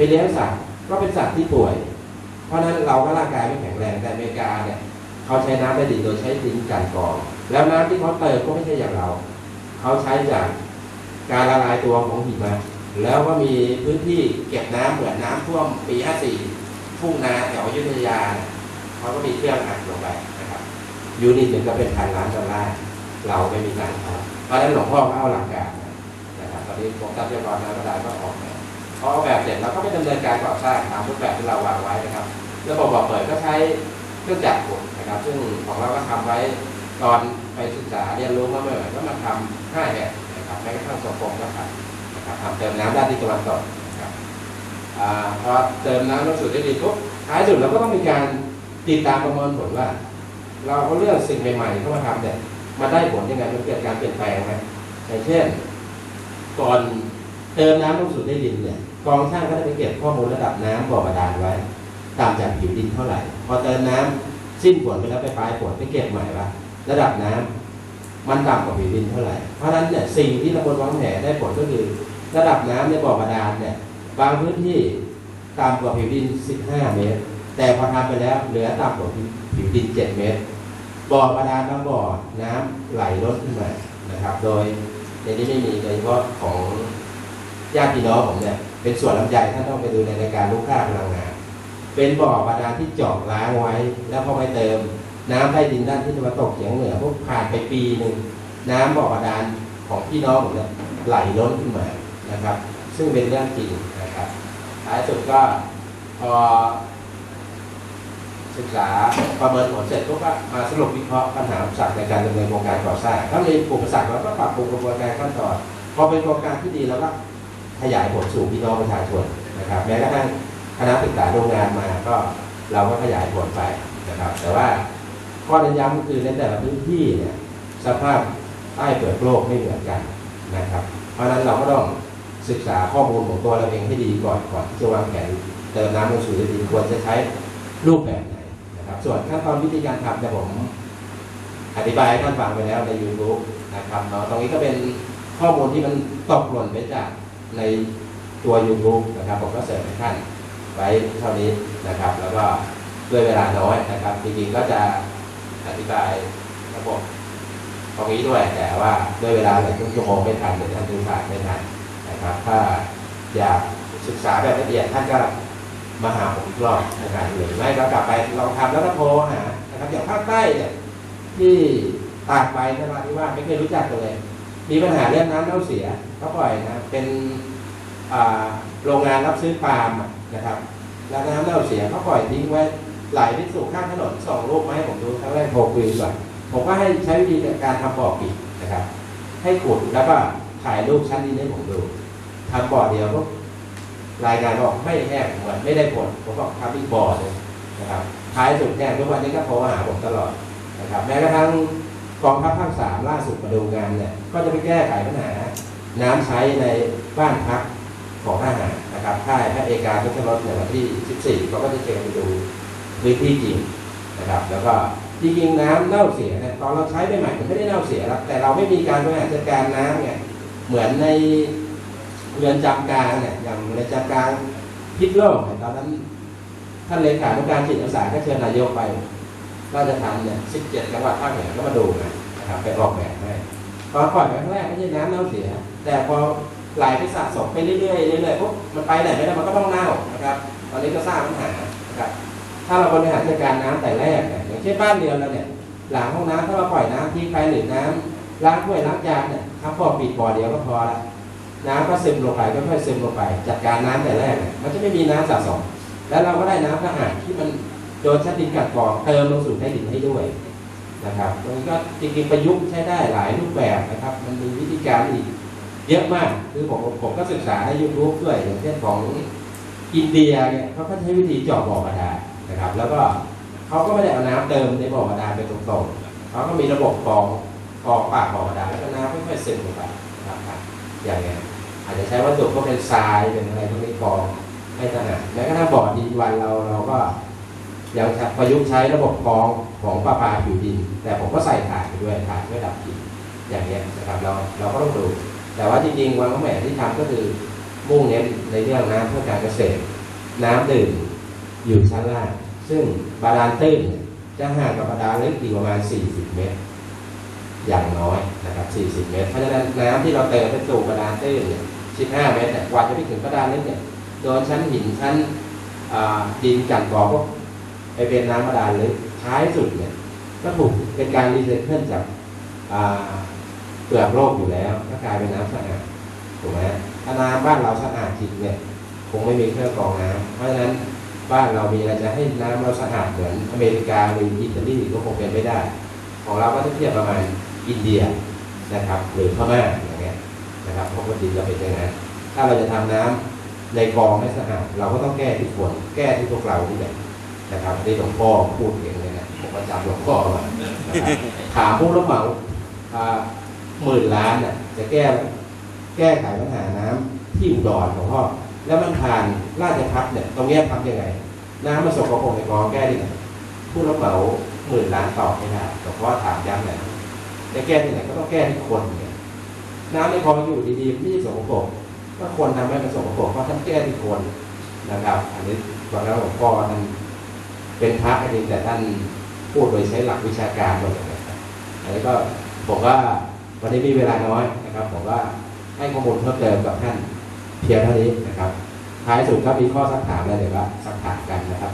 ไปเลี้ยงสัตว์ก็เป็นสัตว์ที่ป่วย เพราะฉะนั้นเราก็ร่างกายไม่แข็งแรงแต่อเมริกาเนี่ยเขาใช้น้ำได้ดีโดยใช้ดินกันกรอง แล้วน้ำที่เขาเติมก็ไม่ใช่อย่างเรา เขาใช้จากการละลายตัวของหิมะแล้วก็มีพื้นที่เก็บน้ำเหมือนน้ำท่วมปี 54 ทุ่งนาแถวอยุธยาเนี่ยเขาก็มีเครื่องอัดลงไปนะครับยูนิตหนึ่งก็เป็นพันล้านดอลลาร์เราไม่มีการเพราะฉะนั้นหลวงพ่อก็เอาหลักการนะครับตอนนี้กรมทรัพยากรน้ำบาดาลก็ออกแบบ พอออกแบบเสร็จแล้วก็ไปดำเนินการก่อสร้างตามรูปแบบที่เราวางไว้นะครับระบบบอกเปิดก็ใช้เครื่องจักรกลนะครับ ซึ่งของเราก็ทำไว้ตอนไปศึกษาเรียนรู้มาเมื่อก็มาทำห้าแห่งนะครับแม้กระทั่งสปงก็ทำนะครับทำเติมน้ำด้านที่ตะวันตกนะครับพอเติมน้ำลงสู่ได้ดีปุ๊บท้ายสุดเราก็ต้องมีการติดตามประเมินผลว่า เราเลือกสิ่งใหม่ๆเข้ามาทำเนี่ยมันได้ผลยังไงมันเกิดการเปลี่ยนแปลงไหมอย่างเช่น ก่อนเติมน้ำลงสู่ได้ดินเนี่ย กองช่างก็ได้ไปเก็บข้อมูลระดับน้ำบ่อบาดาลไว้ ตามจากผิวดินเท่าไหร่ พอเติมน้ำสิ้นฝนไปแล้วไปปลายฝนไปเก็บใหม่ว่าระดับน้ำมันต่ำกว่าผิวดินเท่าไหร่ เพราะฉะนั้นเนี่ยสิ่งที่ตำบลวังแหได้ผลก็คือ ระดับน้ำในบ่อบาดาลเนี่ย บางพื้นที่ต่ำกว่าผิวดิน 15 เมตร แต่พอทำไปแล้วเหลือต่ำกว่าผิวดิน 7 เมตร บ่อบาดาลบางบ่อน้ำไหลล้นขึ้นมานะครับ โดยในนี้ไม่มีโดยเฉพาะของญาติพี่น้องผมเนี่ย เป็นส่วนลำไยท่านต้องไปดูในรายการลูกค้าพลังงาน เป็นบ่อบาดาลที่เจาะล้างไว้ แล้วพอไปเติม น้ำใต้ดินด้านที่ตะวันตกเฉียงเหนือพวกผ่านไปปีหนึ่งน้ำบ่อบาดาลของพี่น้องผมเนี่ยไหลล้นขึ้นมานะครับ ซึ่งเป็นเรื่องจริงนะครับท้ายสุดก็พอศึกษาประเมินผลเสร็จก็มาสรุปวิเคราะห์ปัญหาอุปสรรคในการดำเนินโครงการก่อสร้างถ้ามีอุปสรรคเราก็ปรับปรุงกระบวนการขั้นตอนพอเป็นโครงการที่ดีแล้วก็ ขยายผลสู่พี่น้องประชาชนนะครับแม้กระทั่งคณะศึกษาโรงงานมาก็เราก็ขยายผลไปนะครับ แต่ว่าข้อเน้นย้ำก็คือในแต่ละพื้นที่เนี่ยสภาพใต้เปลือกโลกไม่เหมือนกันนะครับ เพราะฉะนั้นเราก็ต้องศึกษาข้อมูลของตัวเราเองให้ดีก่อนก่อนที่จะวางแผนเติมน้ำลงสู่ดินควรจะใช้รูปแบบไหนนะครับ ส่วนขั้นตอนวิธีการทำเนี่ยผมอธิบายให้ท่านฟังไปแล้วใน YouTube นะครับเนาะตรงนี้ก็เป็นข้อมูลที่มันตกหล่นไปจาก ในตัว YouTube นะครับผมก็เสริมให้ท่านไว้เท่านี้นะครับ แล้วก็ด้วยเวลาน้อยนะครับจริงๆก็จะอธิบายระบบตรงนี้ด้วยแต่ว่าด้วยเวลาหลายชั่วโมงไม่ทันเดี๋ยวท่านดูผ่านไม่ทันนะครับ ถ้าอยากศึกษาแบบละเอียดท่านก็มาหาผมรอบนะครับหรือไม่ก็กลับไปลองทำแล้วก็โทรหานะครับอย่างภาคใต้เนี่ยที่ตากใบนราธิวาสไม่เคยรู้จักกันเลย มีปัญหาเรื่องน้ำเน่าเสียเขาปล่อยนะเป็นโรงงานรับซื้อปาล์มนะครับ แล้วน้ำเน่าเสียเขาปล่อยทิ้งไว้ไหลไปสู่ข้างถนนส่งรูปมาให้ผมดูครั้งแรกโทรคุยก่อนผมก็ให้ใช้วิธีการทำบ่อปิดนะครับ ให้ขุดแล้วก็ถ่ายรูปชั้นดินให้ผมดูทำบ่อเดียวก็รายงานบอกไม่แห้งเหมือนไม่ได้ผลผมบอกทำอีกบ่อเลยนะครับท้ายสุดแห้งทุกวันนี้ก็โทรหาผมตลอดนะครับ แม้กระทั่ง กองทัพภาคสามล่าสุดมาดูงานเนี่ยก็จะไปแก้ไขปัญหา น้ำใช้ในบ้านพักของทหารนะครับค่ายพระเอกาพุทธรสในวันที่ 14เขาก็จะเชิญไปดูพื้นที่จริงนะครับ แล้วก็จริงๆน้ำเน่าเสียเนี่ยตอนเราใช้ไปใหม่มันไม่ได้เน่าเสียหรอกแต่เราไม่มีการบริหารจัดการน้ำเนี่ยเหมือนในเรือนจำกลางเนี่ยอย่างเรือนจำกลางพิษโลกเนี่ยตอนนั้นท่านเลขาธิการจิตอาสาก็เชิญนายกไป ราชทานเนี่ย17จังหวัดภาคเหนือก็มาดูนะครับไปออกแบบให้ตอนปล่อยไปครั้งแรกไม่ใช่น้ำเน่าเสีย แต่พอไหลไปสะสมไปเรื่อยๆเรื่อยๆปุ๊บมันไปไหนไม่ได้มันก็ต้องเน่านะครับ ตอนนี้ก็สร้างปัญหานะครับถ้าเราบริหารจัดการน้ำแต่แรกเนี่ยอย่างเช่นบ้านเรือนเราเนี่ยหลังห้องน้ำถ้าเราปล่อยน้ำทิ้งไปหรือน้ำล้างถ้วยล้างจานเนี่ยทำบ่อปิดบ่อเดียวก็พอละน้ำก็ซึมลงไปก็ค่อยซึมลงไป จัดการน้ำแต่แรกเนี่ยมันจะไม่มีน้ำสะสม แล้วเราก็ได้น้ำสะอาดที่มัน โดนชั้ดินกัดกรองเติมลงสู่ใต้ดินให้ด้วยนะครับตรงนี้ก็จริงๆประยุกต์ใช้ได้หลายรูปแบบนะครับ มันมีวิธีการอีกเยอะมากคือผมผมก็ศึกษาในยูทูบด้วยอย่างเช่นของอินเดียเนี่ยเขาก็ใช้วิธีเจาะบ่อบาดาลนะครับ แล้วก็เขาก็ไม่ได้เอาน้ำเติมในบ่อบาดาลไปตรงๆเขาก็มีระบบกรองกรองปากบ่อบาดาลแล้วก็น้ำค่อยๆซึมลงไปนะครับอย่างเงี้ยอาจจะใช้วัสดุพวกเป็นทรายเป็นอะไรพวกนี้กรองให้ทหารแม้กระทั่งบ่อดินวันเราเราก็ ยังประยุกต์ใช้ระบบกรองของประปาผิวดิน แต่ผมก็ใส่ถ่านไปด้วยถ่านเพื่อดับกลิ่นอย่างเงี้ยนะครับเราเราก็ต้องดู แต่ว่าจริงๆวันข้าแหม่ที่ทำก็คือมุ่งเน้นในเรื่องน้ำเพื่อการเกษตร น้ำดื่มอยู่ชั้นล่างซึ่งบาดาลตื้นเนี่ยจะห่างกับบาดาลลึกอยู่ประมาณ 40 เมตร อย่างน้อยนะครับ 40 เมตร เพราะฉะนั้นน้ำที่เราเติมไปสู่บาดาลตื้นเนี่ย15 เมตรเนี่กว่าจะไปถึงบาดาลลึกเนี่ยโดนชั้นหินชั้นดินกันกรองพวก ไปเป็นน้ำบาดาลลึกท้ายสุดเนี่ยก็ถูกเป็นการรีไซเคิลจากอ่าเปลือกโลกอยู่แล้วก็กลายเป็นน้ำสะอาดถูกไหมถ้าน้ำบ้านเราสะอาดจริงเนี่ยคงไม่มีเครื่องกรองน้ำเพราะฉะนั้นบ้านเรามีอะไรจะให้น้ำเราสะอาดเหมือนอเมริกาหรืออิตาลีก็คงเป็นไม่ได้ ของเราก็จะเทียบประมาณอินเดียนะครับหรือพม่าอย่างเงี้ยนะครับปกติจะเป็นอย่างนั้นถ้าเราจะทำน้ำในกรองให้สะอาดเราก็ต้องแก้ที่คนแก้ที่พวกเราที่ไหน นะครับที่หลวงพ่อพูดเองเลยนะผมประจำหลวงพ่อมานะครับถามผู้รับเหมาอ่าหมื่นล้านน่ะจะแก้แก้ไขปัญหาน้ำที่อุดรของพ่อแล้วมันผ่านราชพัฒเนี่ยตรงเนี้ยทำยังไง น้ำมันสกปรกในกรองแก้ที่ไหนผู้รับเหมาหมื่นล้านตอบไม่ได้หลวงพ่อถามย้ำเลยจะแก้ที่ไหนก็ต้องแก้ที่คนเนี่ยน้ำในคลองอยู่ดีๆมันไม่ใช่สกปรกก็คนทำให้มันสกปรกเพราะท่านแก้ที่คนนะครับ อันนี้ตอนนั้นหลวงพ่อท่าน เป็นพระก็จริงแต่ท่านพูดโดยใช้หลักวิชาการหมดเลยนะครับอันนี้ก็ผมว่าวันนี้มีเวลาน้อยนะครับผมว่าให้ข้อมูลเพิ่มเติมกับท่านเพียงเท่านี้นะครับ ท้ายสุดถ้ามีข้อสักถามอะไรเดี๋ยวก็สักถามกันนะครับ